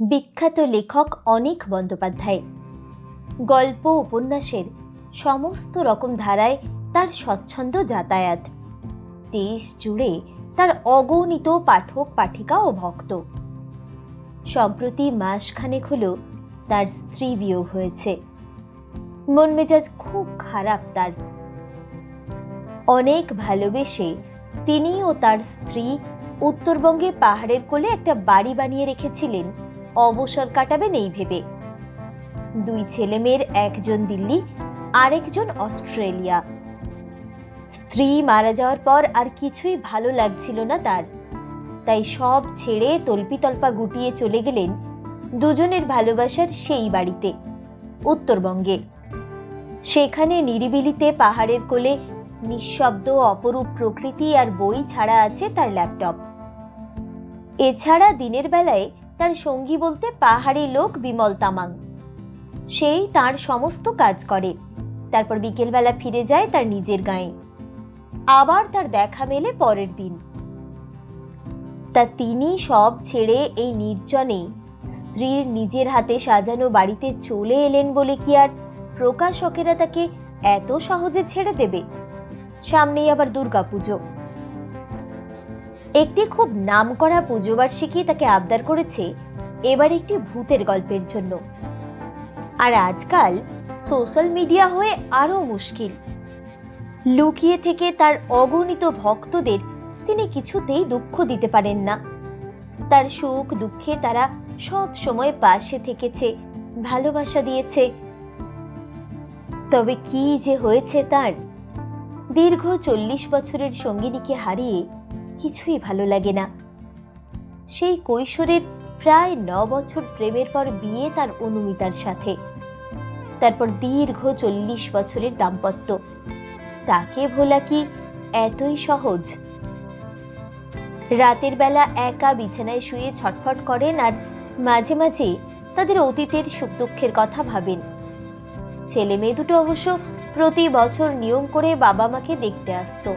বিখ্যাত লেখক অনেক বন্দ্যোপাধ্যায়। গল্প, উপন্যাসের সমস্ত রকম ধারায় তার স্বচ্ছন্দ যাতায়াত। দেশ জুড়ে তার অগণিত পাঠক, পাঠিকা ও ভক্ত। সম্প্রতি মাসখানেক হলো তার স্ত্রী বিয়োগ হয়েছে। মন মেজাজ খুব খারাপ তার। অনেক ভালোবেসে তিনি ও তার স্ত্রী উত্তরবঙ্গে পাহাড়ের কোলে একটা বাড়ি বানিয়ে রেখেছিলেন। অবসর কাটাবেন এই ভেবে। দুই ছেলেমেয়ের একজন দিল্লি, আরেকজন অস্ট্রেলিয়া। স্ত্রী মারা যাওয়ার পর আর কিছুই ভালো লাগছিল না তার। তাই সব ছেড়ে তল্পিতল্পা গুটিয়ে চলে গেলেন দুজনের ভালোবাসার সেই বাড়িতে, উত্তরবঙ্গে। সেখানে নিরিবিলিতে পাহাড়ের কোলে নিঃশব্দ অপরূপ প্রকৃতি আর বই ছাড়া আছে তার ল্যাপটপ। এছাড়া দিনের বেলায় তার সঙ্গী বলতে পাহাড়ি লোক বিমল তামাং। সেই তার সমস্ত কাজ করে। তারপর বিকেলবেলা ফিরে যায় তার নিজের গায়ে। আবার তার দেখা মেলে পরের দিন। তা তিনি সব ছেড়ে এই নির্জনে স্ত্রীর নিজের হাতে সাজানো বাড়িতে চলে এলেন বলে কি আর প্রকাশকেরা তাকে এত সহজে ছেড়ে দেবে? সামনেই আবার দুর্গাপুজো। একটি খুব নামকরা পুজো বার্ষিকী তাকে আবদার করেছে এবার একটি ভূতের গল্পের জন্য। আর আজকাল সোশ্যাল মিডিয়া হয়ে আরও মুশকিল। লুকিয়ে থেকে তার অগণিত ভক্তদের তিনি কিছুতেই দুঃখ দিতে পারেন না। তার সুখ দুঃখে তারা সব সময় পাশে থেকেছে, ভালোবাসা দিয়েছে। তবে কি যে হয়েছে তার? দীর্ঘ চল্লিশ বছরের সঙ্গিনীকে হারিয়ে কিছুই ভালো লাগে না। সেই কৈশোরের প্রায় ন বছর প্রেমের পর বিয়ে তার অনুমিতার সাথে। তারপর দীর্ঘ চল্লিশ বছরের দাম্পত্য। তাকে ভোলা কি এতই সহজ? রাতের বেলা একা বিছানায় শুয়ে ছটফট করেন আর মাঝে মাঝে তাদের অতীতের সুখ দুঃখের কথা ভাবেন। ছেলে মেয়ে দুটো অবশ্য প্রতি বছর নিয়ম করে বাবা মাকে দেখতে আসতো।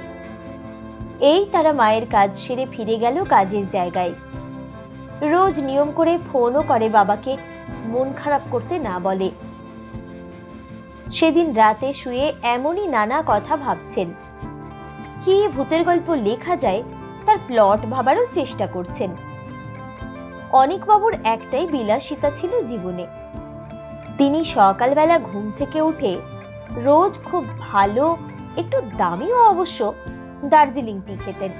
এই তারা মায়ের কাজ সেরে ফিরে গেল কাজের জায়গায়। রোজ নিয়ম করে ফোনও করে বাবাকে, মন খারাপ করতে না বলে। সেদিন রাতে শুয়ে এমনই নানা কথা ভাবছেন। কি ভূতের গল্প লেখা যায়, তার প্লট ভাবারও চেষ্টা করছেন। অনেকবাবুর একটাই বিলাসিতা ছিল জীবনে। তিনি সকালবেলা ঘুম থেকে উঠে, রোজ খুব ভালো, একটু দামিও অবশ্য দার্জিলিং টি খেতেন।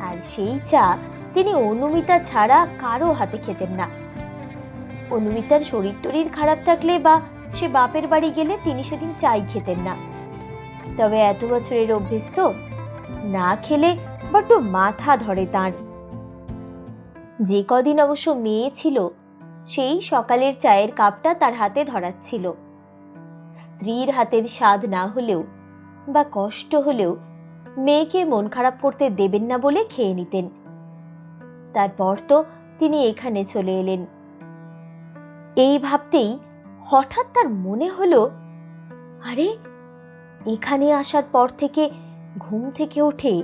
আর সেই চা তিনি অনুমিতা ছাড়া কারও হাতে খেতেন না। অনুমিতার শরীর টরীর খারাপ থাকলে বা সে বাপের বাড়ি গেলে তিনি সেদিন চাই খেতেন না। তবে এত বছরের অভ্যেস তো না খেলে বড্ড মাথা ধরে তার। যে কদিন অবশ্য মেয়ে ছিল, সেই সকালের চায়ের কাপটা তার হাতে ধরাচ্ছিল। স্ত্রীর হাতের স্বাদ না হলেও বা কষ্ট হলেও মেয়েকে মন খারাপ করতে দেবেন না বলে খেয়ে নিতেন। তারপর তো তিনি এখানে চলে এলেন। এই ভাবতেই হঠাৎ তার মনে হলো, আরে, এখানে আসার পর থেকে ঘুম থেকে উঠে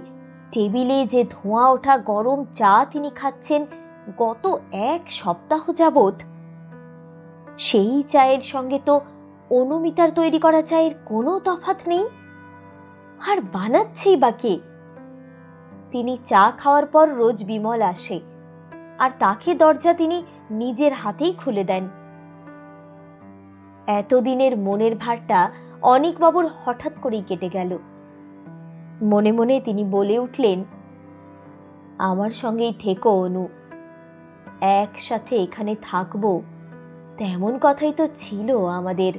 টেবিলে যে ধোঁয়া ওঠা গরম চা তিনি খাচ্ছেন গত এক সপ্তাহ যাবৎ, সেই চায়ের সঙ্গে তো অনুমিতার তৈরি করা চায়ের কোনো তফাত নেই? আর বানাচ্ছেই বা কে? তিনি চা খাওয়ার পর রোজ বিমল আসে, আর তাকে দরজা তিনি নিজের হাতেই খুলে দেন। এতদিনের মনের ভারটা অনিকবাবুর হঠাৎ করেই কেটে গেল। মনে মনে তিনি বলে উঠলেন, আমার সঙ্গেই থেকো, অনু। একসাথে এখানে থাকব, তেমন কথাই তো ছিল আমাদের।